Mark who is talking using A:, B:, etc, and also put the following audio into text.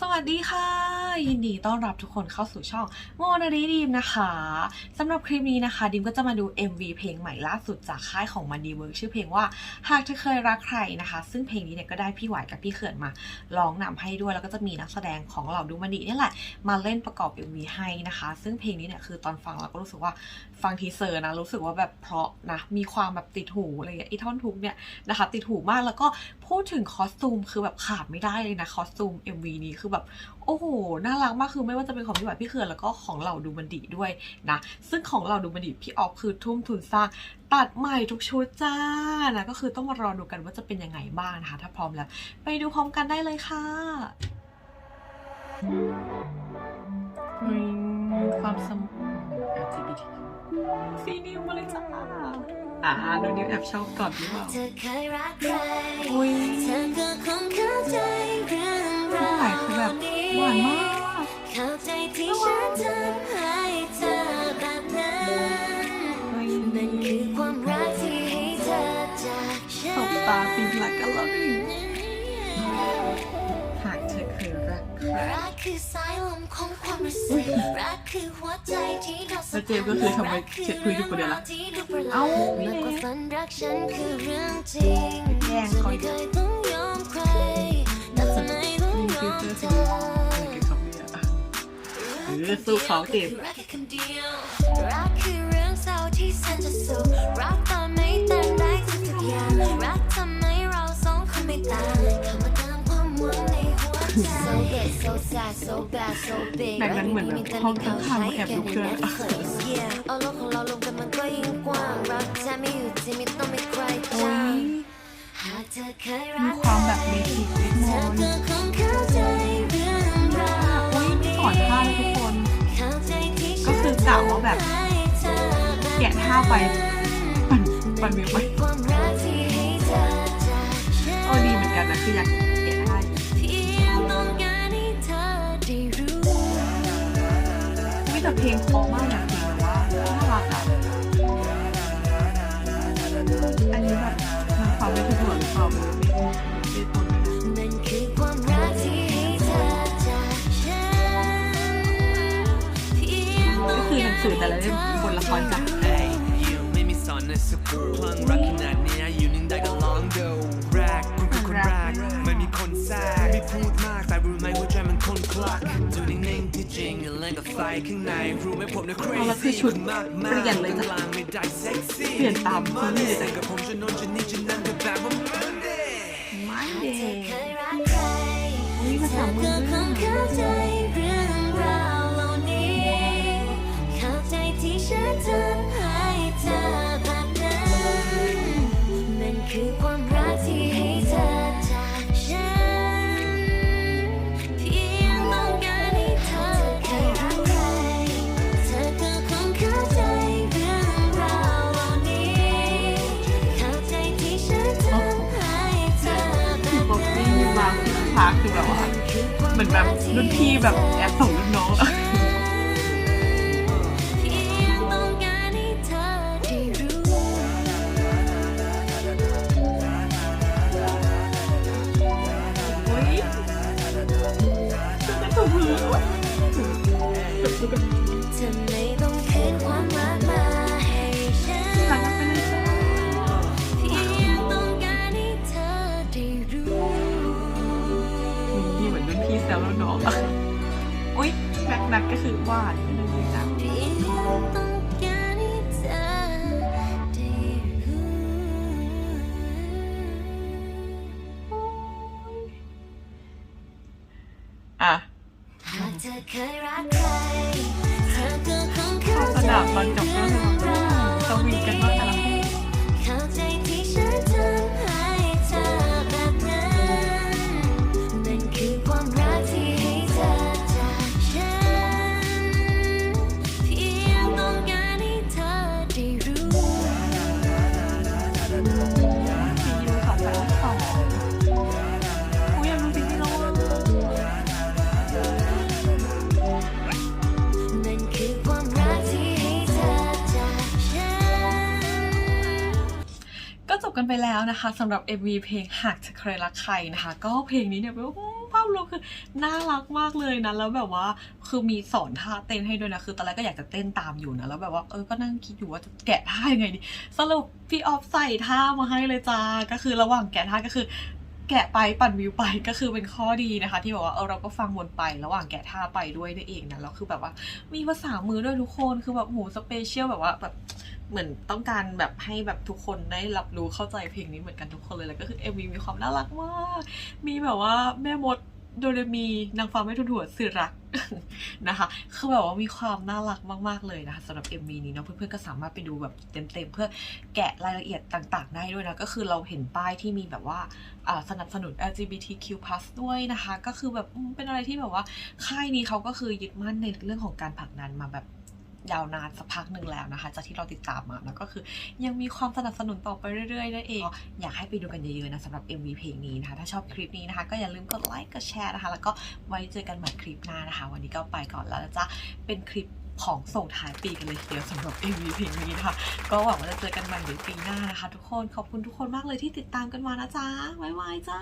A: สวัสดีค่ะ ยินดีต้อนรับทุกคนเข้าสู่ช่องโมนารีดีมนะคะสำหรับคลิปนี้นะคะ ดิมก็จะมาดู MV เพลงใหม่ล่าสุดจากค่ายของมันดีเวิร์กชื่อเพลงว่า หากเธอเคยรักใครนะคะ ซึ่งเพลงนี้เนี่ยก็ได้พี่หวายกับพี่เขื่อนมาร้องนำให้ด้วย แล้วก็จะมีนักแสดงของเหล่าดูมันดีนี่แหละ มาเล่นประกอบ MV ให้นะคะ ซึ่งเพลงนี้เนี่ยคือตอนฟังเราก็รู้สึกว่าฟังทีเซอร์นะรู้สึกว่าแบบเพราะนะมีความแบบติดหูอะไรอย่างเงี้ยไอท่อนทุกเนี่ยนะคะติดหูมากแล้วก็พูดถึงคอสตูมคือแบบขาดไม่ได้เลยนะคอสตูม MV นี้คือแบบโอ้โหน่ารักมากคือไม่ว่าจะเป็นของพี่หวายพี่เขื่อนแล้วก็ของเหล่าดูบันดีด้วยนะซึ่งของเหล่าดูบันดีพี่ออฟคือทุ่มทุนสร้างตัดใหม่ทุกชุดจ้านะก็คือต้องมารอดูกันว่าจะเป็นยังไงบ้างนะคะ ถ้าพร้อมแล้ว ไปดูพร้อมกันได้เลยค่ะอืมความสม LGBT ซีนิวมาเลยจ้าอ่าดูนิวแอบชอบก่อนหรือเปล่า
B: เธอเคย
A: แบบหวานมาก
B: เข้าใจที่ฉันทำให้เธอแบบนั้น
A: เฮ้ย
B: นั่นคือความรักที่ให้เธอจากฉั
A: ส
B: น
A: บตาฟินรักกันแล้วหนึ่งหากเธอเคยรักใคร
B: รักคือสายลมของความรู้สึกรักคือหัวใจที่เราสั
A: แล้วเจมส์ก็คือทำไมเช็ดคุยอยู่คนเดียวล่ะ
B: ที่ดูประหลา
A: เอ้า
B: ด
A: ไม่
B: มาก
A: ได้
B: กว่าฝันรักฉันคือเรื่องจริง
A: แย่ง
B: เธอ
A: เขา
B: ไม่
A: อ
B: เค
A: ยู่
B: ยต้องยอมใคร มีย
A: ฟิ
B: อ
A: ล
B: ม
A: เตอร์
B: เธ
A: สิ
B: อ
A: อะไรกันครับเนี่ยเออสู้เขาเจมส์
B: รักแค่คำเดียวรักคือเรื่องเศร้าที่แสนจะสุขรักตอนไม่เต็มได้ทุกๆอย่างรักทำให้เราสองคนไม่ต่างเข้ามาเติมความหวังในหัวใจ so good so sad so bad so big
A: แบ่งกันเหมือนแบบห้องข้างๆมาแอบดูเพื่อน
B: Yeah เอาโลกของเรารวมกันมันก็ยิ่งกว้างรักแท้ไม่อยู่ที่ไม่ต้องมีใคร
A: โอ้
B: จ้าง
A: มีความแบบเมทิกนิด
B: เธ
A: นึ
B: องก็คงเข้าใจเรื่องราว
A: อุ้ยมีสอนท่าเลยทุกคน
B: เข้าใจที่
A: ก็คือกะว่าแบบแกะท่าไปปั่นปั่นมือไป
B: ความรักที่ให้เธอจากฉัน
A: โอ้ดีเหมือนกันนะคืออยากแกะท่าอยู่
B: เพียงต้องการให้เธอไม่
A: แต่เพลงเพรมากนะ สือแต่ละเล่มบนละครจ้ะ
C: เอ้ยอยู่ไม่มีสกูคลั่งรักขนาดนี้อยู่นิ่งได้ก็ลองดูแรกคุณคือคนแรกไม่มีคนแทรกไม่พูดมากแต่รู้ไหมหัวใจมันคนคลักอยู่นิ่งๆที่จริงอย่าเล่นกับไฟข้างในรู้ไหมผมเนี่ย
A: เอาแล้วคือชุด
C: มาก
A: เปลี่ยนเลยจ้ะเปลี่ยนตามคนเลย
C: แต่กับผมจะโนนจะนี่จะนั่นก็แบบว่ามันเด้
A: ไม่เด
B: เธอเค
A: ย์
B: ยรักใคร
A: อุ้ยภา
B: เธ
A: ษา
B: อ
A: มือ
B: ร์ทคือแบบ
A: ว่าเหมือนแบบรุ่นพี่แบบแอบส่งรุ่นน้องอะ
B: เพียงต้องการให้เธอได้รู้
A: โอ้ยจะถูกมือ
B: เธอ
A: เคย
B: รักใครเธอก็คงเข้า
A: เข้าส
B: ใจ
A: นามตอนจบก็คือแบบอืมสวีทกันมากแต่ละเพลง
B: กันไป
A: แล้วนะคะสำหรับ MV เพลงหากเธอเคยรักใครนะคะ ก็เพลงนี้เนี่ยเป็นว่าภาพแล้วคือน่ารักมากเลยนะแล้วแบบว่าคือมีสอนท่าเต้นให้ด้วยนะคือตอนแรกก็อยากจะเต้นตามอยู่นะแล้วแบบว่าเออก็นั่งคิดอยู่ว่าจะแกะท่ายังไงดีสรุปพี่ออฟใส่ท่ามาให้เลยจ้าก็คือระหว่างแกะท่าก็คือแกะไปปั่นวิวไปก็คือเป็นข้อดีนะคะ ที่แบบว่าเออเราก็ฟังวนไประหว่างแกะท่าไปด้วยนั่นเองนะแล้วคือแบบว่ามีภาษามือด้วยทุกคนคือแบบโหสเปเชียลแบบว่าแบบ เหมือนต้องการแบบให้แบบทุกคนได้รับรู้เข้าใจเพลงนี้เหมือนกันทุกคนเลยแล้วก็คือเอ็มวีมีความน่ารักมากมีแบบว่าแม่มดโดเรมีนางฟ้าไม่ทุนหัวสื่อรักนะคะ คือแบบว่ามีความน่ารักมากๆเลยนะคะสำหรับ MV นี้เนาะเพื่อนๆก็สามารถไปดูแบบเต็มๆเพื่อแกะรายละเอียดต่าง ๆ ได้ด้วยนะ ก็คือเราเห็นป้ายที่มีแบบว่าสนับสนุน LGBTQ+ ด้วยนะคะ ก็คือแบบเป็นอะไรที่แบบว่าค่ายนี้เขาก็คือยึดมั่นในเรื่องของการผลักดันมาแบบ ยาวนานสักพักหนึ่งแล้วนะคะ จากที่เราติดตามมาแล้วก็คือ ยังมีความสนับสนุนต่อไปเรื่อยๆนั่นเอง อยากให้ไปดูกันเยอะๆนะสำหรับ MV เพลงนี้นะคะ ถ้าชอบคลิปนี้นะคะ ก็อย่าลืมกดไลค์กดแชร์นะคะ แล้วก็ไว้เจอกันใหม่คลิปหน้านะคะ วันนี้ก็ไปก่อนแล้วจ๊ะเป็นคลิปของส่งท้ายปีกันเลยทีเดียวสำหรับ MV เพลงนี้นะคะก็หวังว่าจะเจอกันใหม่ในปีหน้านะคะ ทุกคนขอบคุณทุกคนมากเลยที่ติดตามกันมานะจ๊ะบ๊ายบายจ้า